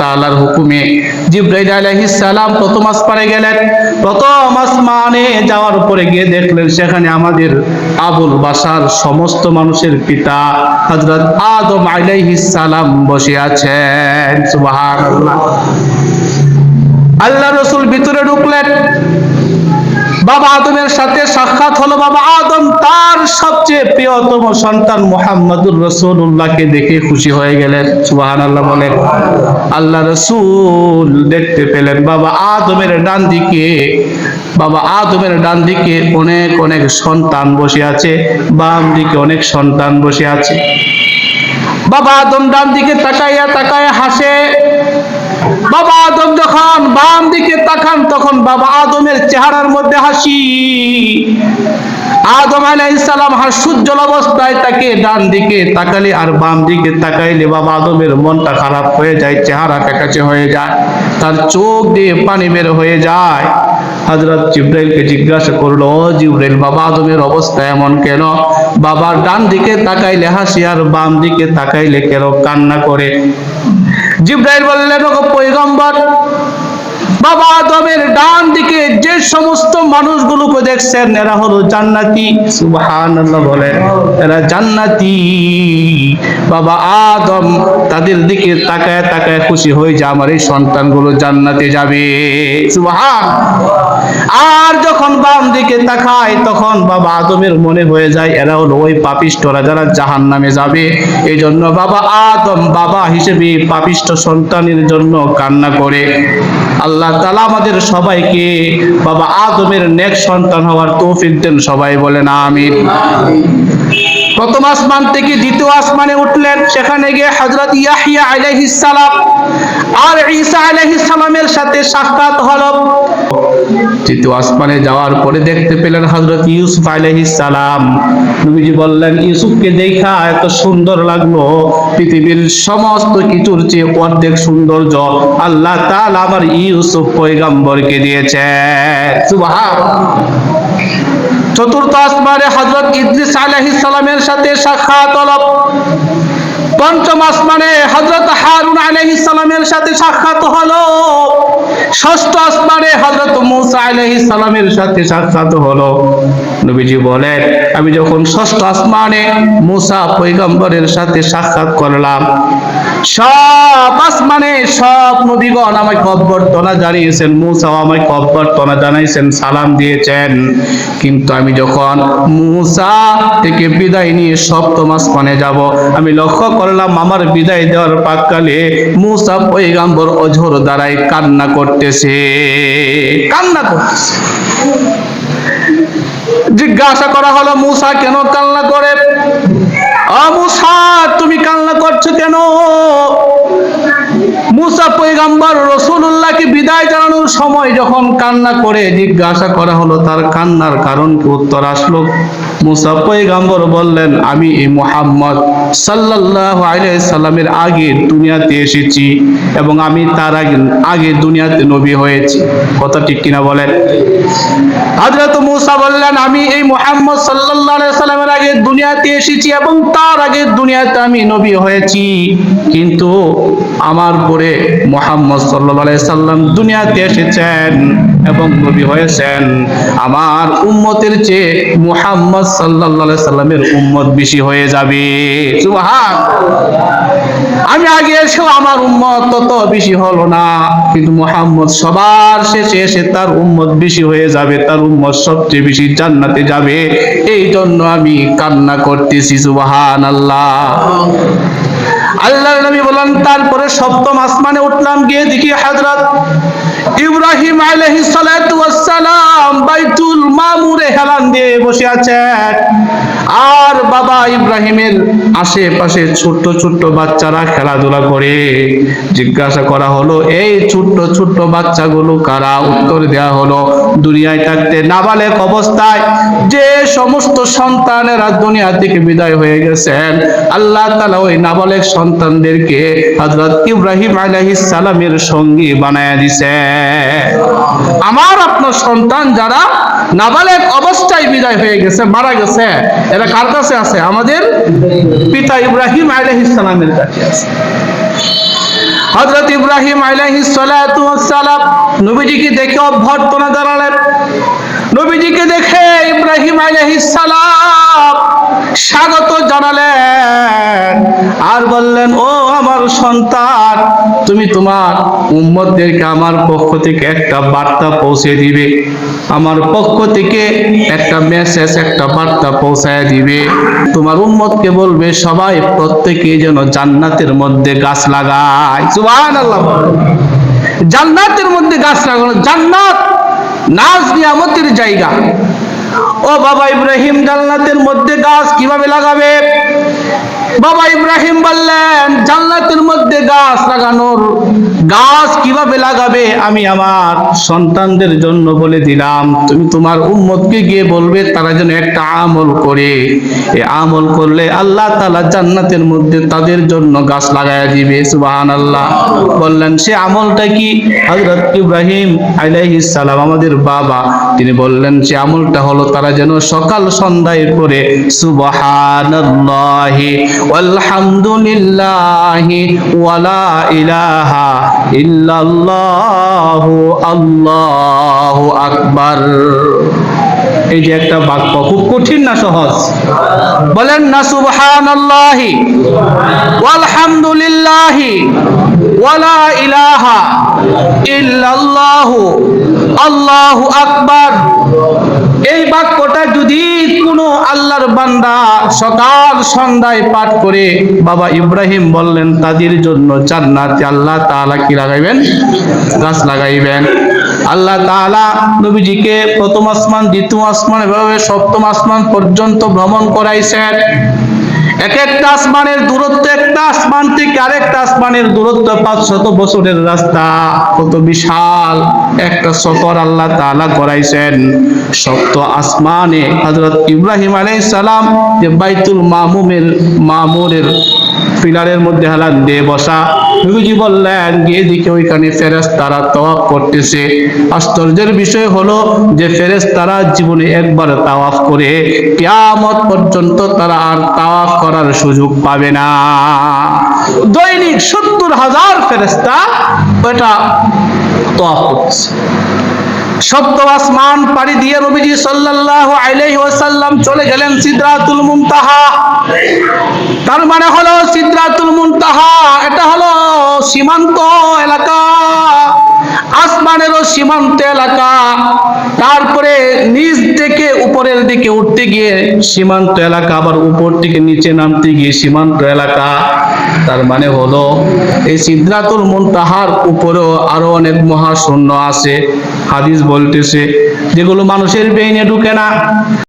তাআলার হুকুমে। জিব্রাইল আলাইহিস সালাম প্রথম আসমানে গেলেন। প্রথম আসমানে যাওয়ার পরে গিয়ে দেখলেন সেখানে আমাদের আবুল বাসার সমস্ত মানুষের পিতা হযরত আদম আলাইহিস সালাম বসে আছেন। সুবহানাল্লাহ। আল্লাহ রসুল ভিতরে ঢুকলেন। বাবা আদমের সাথে সাক্ষাৎ হলো বাবা আদম, তার সবচেয়ে প্রিয়তম সন্তান মোহাম্মদুর রসুল্লাহকে দেখে খুশি হয়ে গেলেন। সুবাহান আল্লাহ বলেন, আল্লাহ রসুল দেখতে পেলেন বাবা আদমের ডান দিকে। বাবা আদমের ডান দিকে অনেক অনেক সন্তান বসে আছে, বাম দিকে অনেক সন্তান বসে আছে। বাবা আদম ডান দিকে তাকাইয়া তাকাইয়া হাসে। যখন বাম দিকে তাকান, তখন বাবা আদমের চেহারার মধ্যে হাসি। আদম আলাইহিস সালাম হাস্যজ্জ্বল অবস্থায় তাকে ডান দিকে তাকালে আর বাম দিকে তাকাইলে বাবা আদমের মনটা খারাপ হয়ে যায়, চেহারা ফ্যাকাচে হয়ে যায়, তার চোখ দিয়ে পানি বের হয়ে যায়। হযরত জিব্রাইলকে জিজ্ঞাসা করল, ও জিব্রাইল, বাবা আদমের অবস্থা এমন কেন? বাবার ডান দিকে তাকাইলে হাসি আর বাম দিকে তাকাইলে কেন কান্না করে? জিব্রাইল বললেন, ওগো পয়গম্বর বাবা আদমের ডান দিকে যে সমস্ত মানুষগুলোকে দেখছেন এরা হলো জান্নাতি। সুবহানাল্লাহ বলেন। এরা জান্নাতি। বাবা আদম তাদের দিকে তাকায় তাকায় খুশি হয়ে যে আমার এই সন্তানগুলো জান্নাতে যাবে। সুবহান। আর যখন বাম দিকে তাকায় তখন বাবা আদমের মনে হয়ে যায় এরা হলো ওই পাপিষ্টরা যারা জাহান নামে যাবে। এই জন্য বাবা আদম বাবা হিসেবে পাপিষ্ট সন্তানের জন্য কান্না করে। আল্লাহ তালা আমাদের সবাইকে বাবা আদমের নেক সন্তান হওয়ার তৌফিক দেন, সবাই বলেন আমিন। প্রথম আসমান থেকে দ্বিতীয় আসমানে উঠলেন? সেখানে গিয়ে হযরত ইয়াহিয়া আলাইহিস সালাম আর ঈসা আলাইহিস সালামের সাথে সাক্ষাৎ হলো। তৃতীয় আসমানে যাওয়ার পরে দেখতে পেলেন হযরত ইউসুফ আলাইহিস সালাম। নবীজি বললেন, ইউসুফকে দেখা এত সুন্দর লাগল। পৃথিবীর সমস্ত কিছুর চেয়ে অর্ধেক সৌন্দর্য আল্লাহ তাআলা আমার ইউসুফ পয়গম্বরকে দিয়েছে চতুর্থ আসমানে হযরত ইদ্রিস আলাইহিস সালামের সাথে সাক্ষাৎ হলো। পঞ্চম আসমানে হজরত হারুন আলাইহিস সালামের সাথে সাক্ষাৎ হলো। ষষ্ঠ আসমানে হযরত মুসা আলাইহিস সালামের সাথে সাক্ষাৎ হলো। নবীজি বলেন, আমি যখন ষষ্ঠ আসমানে মুসা পয়গম্বরের সাথে সাক্ষাৎ করলাম, সব আসমানে সব নবীগণ আমাকে অভ্যর্থনা জানিয়েছেন, মুসাও আমাকে অভ্যর্থনা জানাইছেন, সালাম দিয়েছেন। কিন্তু আমি যখন মুসা থেকে বিদায় নিয়ে সপ্তম আসমানে যাব, আমি লক্ষ্য করলাম, আমার বিদায় দেওয়ার পাককালে মুসা পৈগাম্বর অঝোর দ্বারাই কান্না করতেছে। কান্না করতেছে। জিজ্ঞাসা করা হলো, মুসা, কেন কান্না করে? মুসা, তুমি কান্না করছ কেন? মুসা পৈগাম্বর রসুল্লাহকে বিদায় জানানোর সময় যখন কান্না করে জিজ্ঞাসা করা হলো, তার কান্নার কারণ কি? উত্তর আসলো, মুসা পৈগাম্বর বললেন, আমি এই মোহাম্মদ আলাইহি সাল্লামের আগে দুনিয়াতে এসেছি এবং আমি তার আগে আগে দুনিয়াতে নবী হয়েছি। কথা ঠিক কিনা বলেন? হযরত মুসা বললেন, আমি এই মোহাম্মদ আলাইহি সাল্লামের আগে দুনিয়াতে এসেছি এবং তার আগে দুনিয়াতে আমি নবী হয়েছি। কিন্তু আমার পরে মোহাম্মদ সাল্লাল্লাহু সাল্লাম দুনিয়াতে এসেছেন এবং নবী হয়েছেন। আমার উম্মতের চেয়ে মুহাম্মদ আলাইহি সাল্লামের উম্মত বেশি হয়ে যাবে। আমি আগে এসেও আমার উম্মত তত বেশি হলো না, কিন্তু মুহাম্মদ সবার শেষে এসে তার উম্মত বেশি হয়ে যাবে, তার উম্মত সবচেয়ে বেশি জান্নাতে যাবে। এই জন্য আমি কান্না করতেছি সুবহান আল্লাহ আল্লাহর নবী বলেন, তারপরে সপ্তম আসমানে উঠলাম, গিয়ে দেখি হযরত ইব্রাহিম আলাইহিস সালাতু বাইতুল মামুরে হেলান দিয়ে বসে আছেন আর বাবা ইব্রাহিমের আশেপাশে ছোট্ট ছোট্ট বাচ্চারা খেলাধুলা করে। জিজ্ঞাসা করা হলো, এই ছোট্ট ছোট্ট বাচ্চাগুলো কারা? উত্তর দেওয়া হলো, দুনিয়ায় থাকতে নাবালেক অবস্থায় যে সমস্ত সন্তানেরা দুনিয়া থেকে বিদায় হয়ে গেছেন, আল্লাহ তাআলা ওই নাবালেক সন্তানদেরকে হযরত ইব্রাহিম আলাইহিস সালামের সঙ্গী বানায়া দিছে আমার আপনার সন্তান যারা নাবালেক অবস্থায় বিদায় হয়ে গেছে, মারা গেছে। এরা কার কাছে আছে? আমাদের পিতা ইব্রাহিম আলাইহিস সালামের কাছে আছে। হযরত ইব্রাহিম আলাইহিস সালাতু সালাম নবীজিকে দেখে অভ্যর্থনা জানালেন। নবীজিকে দেখে ইব্রাহিম আলাইহিস সালাম স্বাগত জানালেন। আর বললেন, ও আমার সন্তান। তুমি তোমার উম্মতদেরকে আমার পক্ষ থেকে একটা বার্তা পৌঁছে দিবে। আমার পক্ষ থেকে একটা মেসেজ একটা বার্তা পৌঁছায় দিবে। তোমার উম্মতকে বলবে, সবাই প্রত্যেকে যেন জান্নাতের মধ্যে গাছ লাগায়। সুবহানাল্লাহ জান্নাতের মধ্যে গাছ লাগানো জান্নাত নাজ নিয়ামতের জায়গা। ও বাবা ইব্রাহিম, জান্নাতের মধ্যে গাছ কীভাবে লাগাবে? বাবা ইব্রাহিম বললেন, জান্নাতের মধ্যে গাছ লাগানোর, গাছ কীভাবে লাগাবে আমি আমার সন্তানদের জন্য বলে দিলাম। তুমি তোমার উম্মতকে গিয়ে বলবে, তারা যেন একটা আমল করে। এই আমল করলে আল্লাহ তাআলা জান্নাতের মধ্যে তাদের জন্য গাছ লাগায়া দিবে, সুবহানাল্লাহ। বললেন, সে আমলটা কি? হযরত ইব্রাহিম আলাইহিস সালাম, আমাদের বাবা, তিনি বললেন, সে আমলটা হলো তারা যেন সকাল সন্ধ্যায় করে সুবহানাল্লাহি। ওয়ালহামদুলিল্লাহি ওয়ালা ইলাহা ইল্লাল্লাহু আল্লাহু আকবার। এই যে একটা বাক্য, খুব কঠিন না সহজ? বলেন না সুবহানাল্লাহি। ওয়ালহামদুলিল্লাহি ওয়ালা ইলাহা ইল্লাল্লাহু আল্লাহু আকবার। এই বাক্যটা কোনো আল্লাহর বান্দা সকাল সন্ধ্যায় পাঠ করে বাবা ইব্রাহিম বললেন, তাদের জন্য জান্নাতে আল্লাহ তাআলা কি লাগাইবেন? গাছ লাগাইবেন। আল্লাহ তাআলা নবীজিকে প্রথম আসমান, দ্বিতীয় আসমান, এভাবে সপ্তম আসমান পর্যন্ত ভ্রমণ করাইছেন। এক একটা আসমানের দূরত্ব, একটা আসমান থেকে আরেকটা আসমানের দূরত্ব পাঁচশত বছরের রাস্তা। কত বিশাল একটা সফর আল্লাহ তাআলা করাইছেন। সপ্ত আসমানে হযরত ইব্রাহিম আলাইহিস সালাম যে বাইতুল মামুমের, মামুরের পিলারের মধ্যে হালাত দিয়ে বসা। নবীজি বললেন, গিয়ে দিকে ওইখানে ফেরেশতারা তাওয়াফ করতেছে। আশ্চর্যের বিষয় হলো যে ফেরেশতারা জীবনে একবার তাওয়াফ করে কেয়ামত পর্যন্ত তারা আর তাওয়াফ করার সুযোগ পাবে না। দৈনিক সত্তর হাজার ফেরেশতা ওটা তাওয়াফ করতেছে। সপ্তম আসমান পাড়ি দিয়ে নবীজি সাল্লাল্লাহু আলাইহি ওয়াসাল্লাম চলে গেলেন সিদরাতুল মুনতাহা। তার মানে হলো সিদরাতুল মুনতাহা, এটা হলো সীমান্ত এলাকা। আসমানেরও সীমান্ত এলাকা। তারপরে নিচ থেকে উপরের দিকে উঠতে গিয়ে সীমান্ত এলাকা, আবার উপর থেকে নিচে নামতে গিয়ে সীমান্ত এলাকা। তার মানে হলো, এই সিদ্ধাতুল মুনতাহার উপরেও আরও অনেক মহাশূন্য আছে। হাদিস বলতেছে, যেগুলো মানুষের বেইনে ঢুকে না।